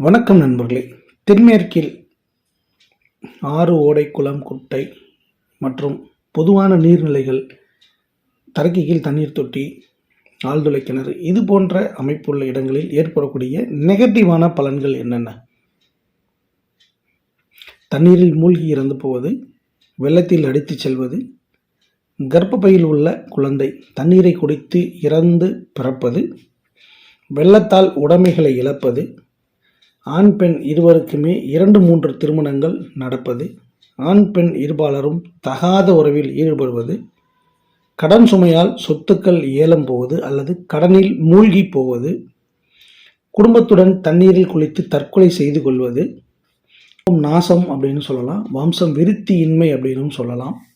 வணக்கம் நண்பர்களே. தென்மேற்கில் ஆறு ஓடை குளம் குட்டை மற்றும் பொதுவான நீர்நிலைகள் தரைக்கு கீழ் தண்ணீர் தொட்டி ஆழ்துளை கிணறு இது போன்ற அமைப்புள்ள இடங்களில் ஏற்படக்கூடிய நெகட்டிவான பலன்கள் என்னென்ன? தண்ணீரில் மூழ்கி இறந்து போவது வெள்ளத்தில் அடித்துச் செல்வது கர்ப்பப்பையில் உள்ள குழந்தை தண்ணீரை குடித்து இறந்து பிறப்பது வெள்ளத்தால் உடைமைகளை இழப்பது ஆண் பெண் இருவருக்குமே இரண்டு மூன்று திருமணங்கள் நடப்பது. ஆண் பெண் இருபாலரும் தகாத உறவில் ஈடுபடுவது. கடன் சுமையால் சொத்துக்கள் ஏலம் போவது அல்லது கடனில் மூழ்கி போவது. குடும்பத்துடன் தண்ணீரில் குளித்து தற்கொலை செய்து கொள்வது. நாசம் அப்படின்னு சொல்லலாம். வம்சம் விருத்தியின்மை அப்படின்னும் சொல்லலாம்.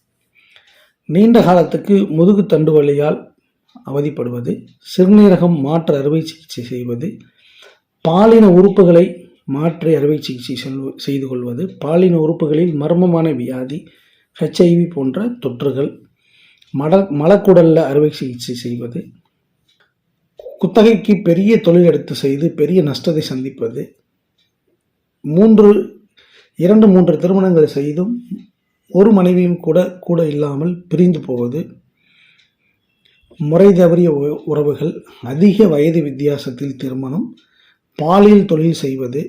நீண்ட காலத்துக்கு முதுகு தண்டு வலியால் அவதிப்படுவது. சிறுநீரகம் மாற்று அறுவை சிகிச்சை செய்வது. பாலின உறுப்புகளை மாற்றி அறுவை சிகிச்சை செல்வ செய்து கொள்வது பாலின உறுப்புகளில் மர்மமான வியாதி ஹெச்ஐவி போன்ற தொற்றுகள் மட மலக்குடலில் அறுவை சிகிச்சை செய்வது குத்தகைக்கு பெரிய தொழில் எடுத்து செய்து பெரிய நஷ்டத்தை சந்திப்பது மூன்று இரண்டு மூன்று திருமணங்கள் செய்தும் ஒரு மனைவியும் கூட கூட இல்லாமல் பிரிந்து போவது முறை தவறிய உ- உறவுகள் அதிக வயது வித்தியாசத்தில் திருமணம் பாலியல் தொழில் செய்வது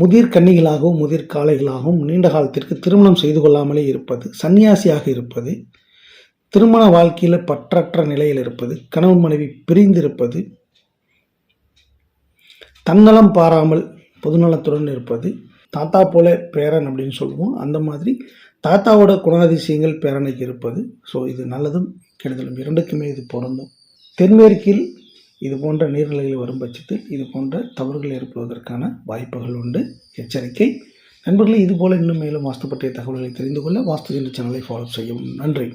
முதிர் கன்னிகளாகவும் முதிர் காளைகளாகவும் நீண்ட காலத்திற்கு திருமணம் செய்து கொள்ளாமலே இருப்பது சன்னியாசியாக இருப்பது திருமண வாழ்க்கையில் பற்றற்ற நிலையில் இருப்பது கணவன் மனைவி பிரிந்திருப்பது தன்னலம் பாராமல் பொதுநலத்துடன் இருப்பது தாத்தா போல பேரன் அப்படின்னு சொல்லுவோம். அந்த மாதிரி தாத்தாவோட குணாதிசயங்கள் பேரனுக்கு இருப்பது. ஸோ இது நல்லதும் கெடுதலும். இரண்டுக்குமே இது பொருந்தும். தென்மேற்கில் இது போன்ற நீர்நிலைகள் வரும் பட்சத்தில் இது போன்ற தவறுகள் ஏற்படுவதற்கான வாய்ப்புகள் உண்டு. எச்சரிக்கை. நண்பர்களே இதுபோல் இன்னும் மேலும் வாஸ்து பற்றிய தகவல்களை தெரிந்து கொள்ள வாஸ்து என்ற சேனலை ஃபாலோ செய்யவும். நன்றி.